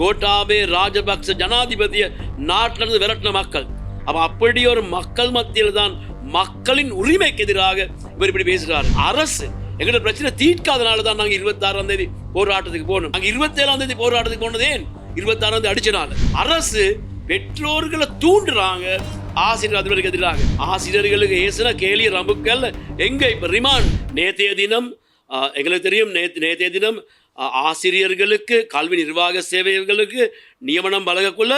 கோட்டாபே ராஜபக்ச ஜனாதிபதிய நாட்டிலிருந்து விரட்டின மக்கள். அப்போ அப்படி ஒரு மக்கள் மத்தியில் தான் மக்களின் உரிமைக்கு எதிராக இவர் இப்படி பேசுகிறார். அரசு எங்களோட பிரச்சனை தீர்க்காதனால தான் நாங்கள் இருபத்தாறாம் தேதி போராட்டத்துக்கு போகணும். நாங்கள் இருபத்தேழாம் தேதி போராட்டத்துக்கு போனது ஏன்? இருபத்தாறாம் தேதி அடிச்சனால அரசு பெற்றோர்களை தூண்டுறாங்க. ஆசிரியர் அதிபருக்கு எதிராக. ஆசிரியர்களுக்கு ஏசுன கேலிய ரம்புக்கல் எங்க இப்ப ரிமாண்ட்? நேத்தைய தினம் எங்களுக்கு தெரியும் நேற்று நேற்றைய தினம் ஆசிரியர்களுக்கு கல்வி நிர்வாக சேவைகளுக்கு நியமனம் வழங்கக்குள்ள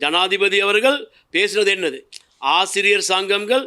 ஜனாதிபதி அவர்கள் பேசுனது என்னது? ஆசிரியர் சங்கங்கள்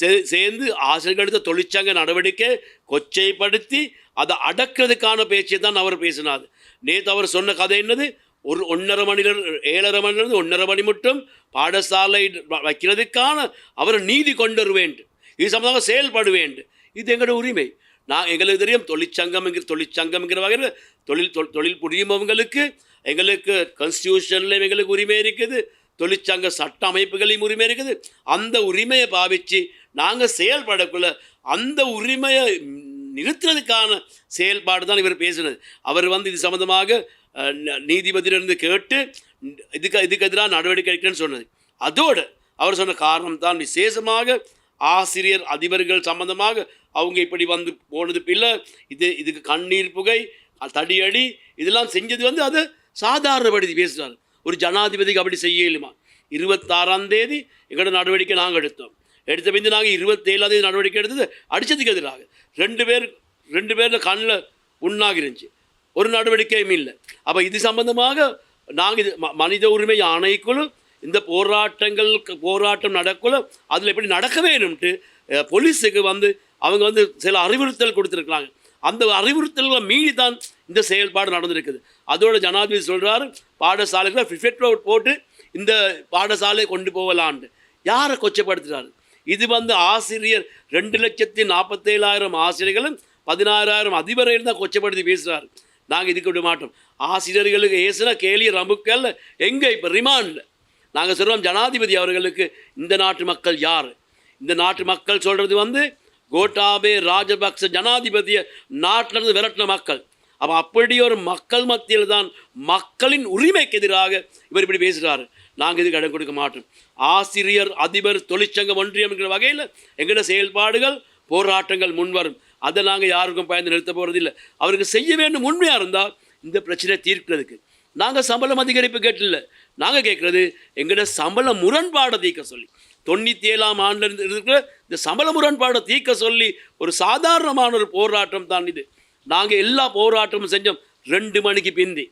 சே- சேர்ந்து ஆசிரியர்கள் எடுத்த தொழிற்சங்க நடவடிக்கை கொச்சைப்படுத்தி அதை அடக்கிறதுக்கான பேச்சை தான் அவர் பேசினார். நேற்று அவர் சொன்ன கதை என்னது? ஒரு ஒன்றரை மணிலிருந்து ஏழரை மணிலிருந்து ஒன்றரை மணி மட்டும் பாடசாலை வ- வைக்கிறதுக்கான அவரை நீதி கொண்டு வர வேண்டும் இது சம்பந்தமாக செயல்பட வேண்டும் இது எங்களோட உரிமை. நான் எங்களுக்கு தெரியும் தொழிற்சங்கம்ங்கிற தொழிற்சங்கம்ங்கிற வகையில் தொழில் தொ- தொழில் புரியுமவங்களுக்கு எங்களுக்கு கான்ஸ்டியூஷன்லையும் எங்களுக்கு உரிமை இருக்குது தொழிற்சங்க சட்ட அமைப்புகளையும் உரிமை இருக்குது. அந்த உரிமையை பாவிச்சு நாங்கள் செயல்படக்குள்ள அந்த உரிமையை நிறுத்துறதுக்கான செயல்பாடு தான் இவர் பேசினது. அவர் வந்து இது சம்மந்தமாக நீதிபதியிலிருந்து கேட்டு இதுக்கு இதுக்கு எதிராக நடவடிக்கை எடுக்கிறேன்னு சொன்னது. அதோடு அவர் சொன்ன காரணம் தான் விசேஷமாக ஆசிரியர் அதிபர்கள் சம்பந்தமாக அவங்க இப்படி வந்து போனது இல்லை இது இதுக்கு கண்ணீர் புகை தடியடி இதெல்லாம் செஞ்சது வந்து அது சாதாரணப்படுத்தி பேசுகிறார் ஒரு ஜனாதிபதிக்கு அப்படி செய்ய இயலுமா? இருபத்தாறாம் தேதி எங்களோட நடவடிக்கை நாங்கள் எடுத்தோம். எடுத்த பிந்து நாங்கள் இருபத்தேழாம் தேதி நடவடிக்கை எடுத்தது அடிச்சதுக்கு எதிராக. ரெண்டு பேர் ரெண்டு பேரில் கண்ணில் உண்ணாக இருந்துச்சு. ஒரு நடவடிக்கையும் இல்லை. அப்போ இது சம்பந்தமாக நாங்கள் இது ம- மனித உரிமை ஆணைக்குழு இந்த போராட்டங்கள் போராட்டம் நடக்குள்ள அதில் எப்படி நடக்க வேணும்ட்டு போலீஸுக்கு வந்து அவங்க வந்து சில அறிவுறுத்தல் கொடுத்துருக்குறாங்க. அந்த அறிவுறுத்தல்களை மீறி தான் இந்த செயல்பாடு நடந்திருக்குது. அதோட ஜனாதிபதி சொல்கிறாரு பாடசாலைகளை ஃபிஃபெட் போட்டு இந்த பாடசாலை கொண்டு போகலான்ட்டு. யாரை கொச்சப்படுத்துகிறாரு இது வந்து ஆசிரியர் ரெண்டு லட்சத்தி நாற்பத்தேழாயிரம் ஆசிரியர்களும் பதினாறாயிரம் அதிபரையும் தான் கொச்சப்படுத்தி பேசுகிறாரு நாங்கள் இதுக்கு விட மாட்டோம். ஆசிரியர்களுக்கு ஏசுன கேலி ரமுக்கல்ல எங்கே இப்போ ரிமாண்டில் நாங்கள் சொல்கிறோம் ஜனாதிபதி அவர்களுக்கு இந்த நாட்டு மக்கள் யார்? இந்த நாட்டு மக்கள் சொல்கிறது வந்து கோட்டாபே ராஜபக்ச ஜனாதிபதியை நாட்டிலிருந்து விரட்டின மக்கள். அப்போ அப்படி ஒரு மக்கள் மத்தியில் தான் மக்களின் உரிமைக்கு எதிராக இவர் இப்படி பேசுகிறாரு நாங்கள் இதுக்கு இடம் கொடுக்க மாட்டோம். ஆசிரியர் அதிபர் தொழிற்சங்கம் ஒன்றியம் என்கிற வகையில் எங்களோட செயல்பாடுகள் போராட்டங்கள் முன்வரும். அதை நாங்கள் யாருக்கும் பயந்து நிறுத்த போகிறதில்லை அவருக்கு செய்ய வேண்டும் உண்மையாக இருந்தால் இந்த பிரச்சனையை தீர்க்கிறதுக்கு. நாங்கள் சம்பளம் அதிகரிப்பு கேட்டில்லை. நாங்கள் கேட்குறது எங்கள்கிட்ட சம்பள முரண்பாடை தீர்க்க சொல்லி. தொண்ணூற்றி ஏழாம் ஆண்டு இருக்கிற இந்த சம்பள முரண்பாடை தீர்க்க சொல்லி ஒரு சாதாரணமான ஒரு போராட்டம் தான் இது. நாங்கள் எல்லா போராட்டமும் செஞ்சோம் ரெண்டு மணிக்கு பிந்தி.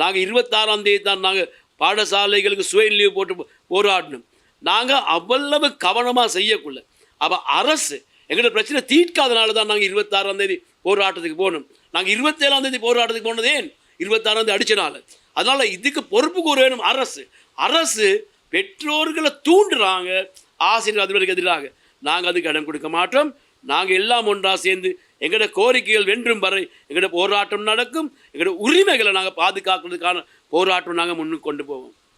நாங்கள் இருபத்தாறாம் தேதி தான் நாங்கள் பாடசாலைகளுக்கு சுய போட்டு போராடினோம். நாங்கள் அவ்வளவு கவனமாக செய்யக்குள்ள. அப்போ அரசு எங்களோட பிரச்சனை தீர்க்காதனால தான் நாங்கள் இருபத்தாறாம் தேதி போராட்டத்துக்கு போகணும் நாங்கள் இருபத்தேழாம் தேதி போராட்டத்துக்கு போனது ஏன் இருபத்தாறாம் தேதி அடிச்சனால. அதனால் இதுக்கு பொறுப்பு கூற வேணும் அரசு. அரசு பெற்றோர்களை தூண்டுறாங்க. ஆசிரியர் அதிபருக்கு எதிராக. நாங்கள் அதுக்கு இடம் கொடுக்க மாட்டோம். நாங்கள் எல்லாம் ஒன்றாக சேர்ந்து எங்களோட கோரிக்கைகள் வென்றும் வரை எங்களோட போராட்டம் நடக்கும். எங்களோட உரிமைகளை நாங்கள் பாதுகாக்கிறதுக்கான போராட்டம் நாங்கள் முன்னுக்கு கொண்டு போவோம்.